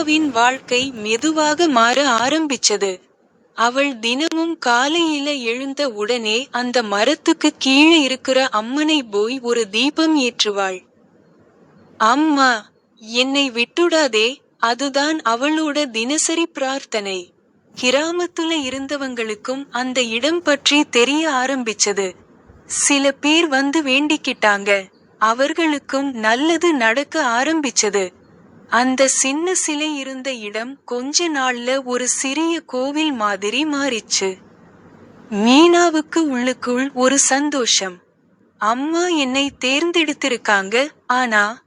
மீனாவின் வாழ்க்கை மெதுவாக மாற ஆரம்பிச்சது. அவள் தினமும் காலையில எழுந்த உடனே அந்த மரத்துக்கு கீழே இருக்கிற அம்மனை போய் ஒரு தீபம் ஏற்றுவாள். அம்மா என்னை விட்டுடாதே அதுதான் அவளோட தினசரி பிரார்த்தனை. கிராமத்துல இருந்தவங்களுக்கும் அந்த இடம் பற்றி தெரிய ஆரம்பிச்சது. சில பேர் வந்து வேண்டிக்கிட்டாங்க. அவர்களுக்கும் நல்லது நடக்க ஆரம்பிச்சது. அந்த சின்ன சிலை இருந்த இடம் கொஞ்ச நாள்ல ஒரு சிறிய கோவில் மாதிரி மாறிச்சு. மீனாவுக்கு உள்ளுக்குள் ஒரு சந்தோஷம். அம்மா என்னை தேர்ந்தெடுத்திருக்காங்க ஆனா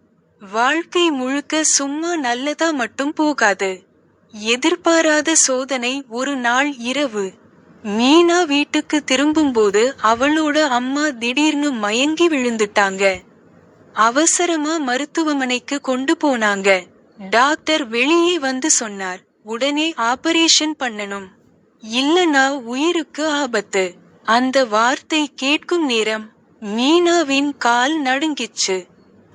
வாழ்க்கை முழுக்க சும்மா நல்லதா மட்டும் போகாது. எதிர்பாராத சோதனை ஒரு நாள் இரவு. மீனா வீட்டுக்கு திரும்பும்போது அவளோட அம்மா திடீர்னு மயங்கி விழுந்துட்டாங்க. அவசரமா மருத்துவமனைக்கு கொண்டு போனாங்க. டாக்டர் வெளியே வந்து சொன்னார் உடனே ஆபரேஷன் பண்ணணும். இல்லனா உயிருக்கு ஆபத்து. அந்த வார்த்தை கேட்கும் நேரம் மீனாவின் கால் நடுங்கிச்சு.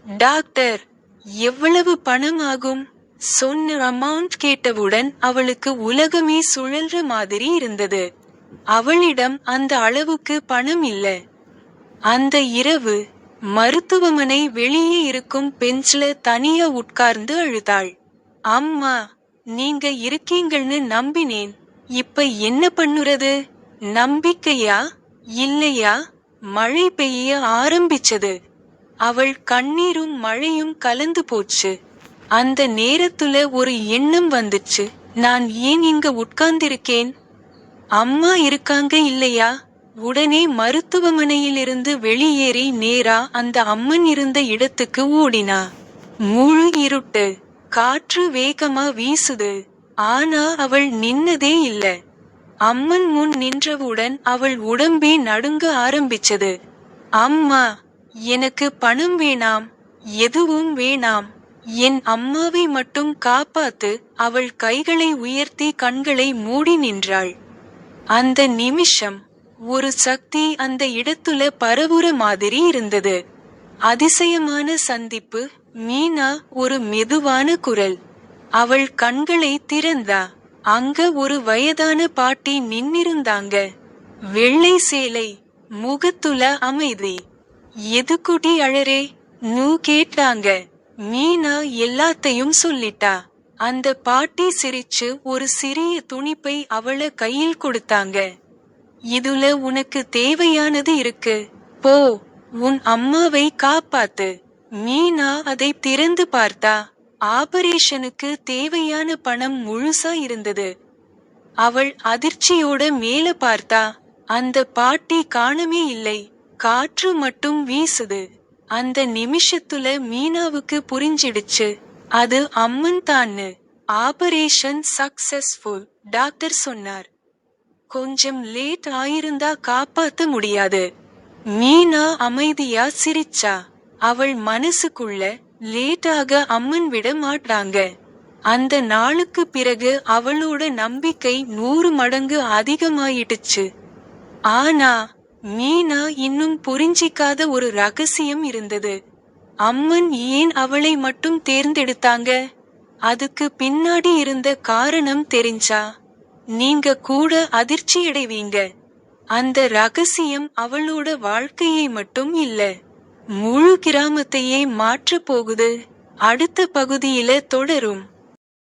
டாக்டர் எவ்வளவு பணம் ஆகும்? சொன்ன அமௌண்ட் கேட்டவுடன் அவளுக்கு உலகமே சுழல்ற மாதிரி இருந்தது. அவளிடம் அந்த அளவுக்கு பணம் இல்ல. அந்த இரவு மருத்துவமனை வெளியே இருக்கும் பெஞ்ச்ல தனியா உட்கார்ந்து அழுதாள். அம்மா நீங்க இருக்கீங்கன்னு நம்பினேன். இப்ப என்ன பண்ணுறது? நம்பிக்கையா? இல்லையா? மழை பெய்ய ஆரம்பிச்சது. அவள் கண்ணீரும் மழையும் கலந்து போச்சு. அந்த நேரத்துல ஒரு எண்ணம் வந்துச்சு. நான் ஏன் இங்க உட்கார்ந்திருக்கேன்? அம்மா இருக்காங்க இல்லையா? உடனே மருத்துவமனையிலிருந்து வெளியேறி நேரா அந்த அம்மன் இருந்த இடத்துக்கு ஓடினா. முழு இருட்டு காற்று வேகமா வீசுது. ஆனா அவள் நின்னதே இல்ல. அம்மன் முன் நின்றவுடன் அவள் உடம்பே நடுங்க ஆரம்பிச்சது. அம்மா எனக்கு பணம் வேணாம் எதுவும் வேணாம். என் அம்மாவை மட்டும் காப்பாத்து அவள் கைகளை உயர்த்தி கண்களை மூடி நின்றாள். அந்த நிமிஷம் ஒரு சக்தி அந்த இடத்துல பரவுற மாதிரி இருந்தது. அதிசயமான சந்திப்பு மீனா ஒரு மெதுவான குரல். அவள் கண்களை திறந்தா. அங்க ஒரு வயதான பாட்டி நின்னிருந்தாங்க. வெள்ளை சேலை முகத்துல அமைதி. எதுக்குடி அழறே? நூ கேட்டாங்க. மீனா எல்லாத்தையும் சொல்லிட்டா. அந்த பாட்டி சிரிச்சு ஒரு சிறிய துணிப்பை அவள கையில் கொடுத்தாங்க. இதுல உனக்கு தேவையானது இருக்கு. போ உன் அம்மாவை காப்பாத்து. மீனா அதை திறந்து பார்த்தா ஆபரேஷனுக்கு தேவையான பணம் முழுசா இருந்தது. அவள் அதிர்ச்சியோட மேல பார்த்தா அந்த பாட்டி காணமே இல்லை. காற்று மட்டும் வீசுது. அந்த நிமிஷத்துல மீனாவுக்கு புரிஞ்சிடுச்சு. அது அம்மன் தான்னு ஆபரேஷன் சக்சஸ்ஃபுல் டாக்டர் சொன்னார். கொஞ்சம் லேட் ஆயிருந்தா காப்பாத்த முடியாது. மீனா அமைதியா சிரிச்சா. அவள் மனசுக்குள்ள லேட்டாக அம்மன் விட மாட்டாங்க. அந்த நாளுக்கு பிறகு அவளோட நம்பிக்கை நூறு மடங்கு அதிகமாயிடுச்சு. ஆனா மீனா இன்னும் புரிஞ்சிக்காத ஒரு ரகசியம் இருந்தது. அம்மன் ஏன் அவளை மட்டும் தேர்ந்தெடுத்தாங்க? அதுக்கு பின்னாடி இருந்த காரணம் தெரிஞ்சா? நீங்க கூட அதிர்ச்சியடைவீங்க அந்த ரகசியம் அவளோட வாழ்க்கையை மட்டும் இல்ல முழு கிராமத்தையே மாற்றப் போகுது. அடுத்த பகுதியில தொடரும்.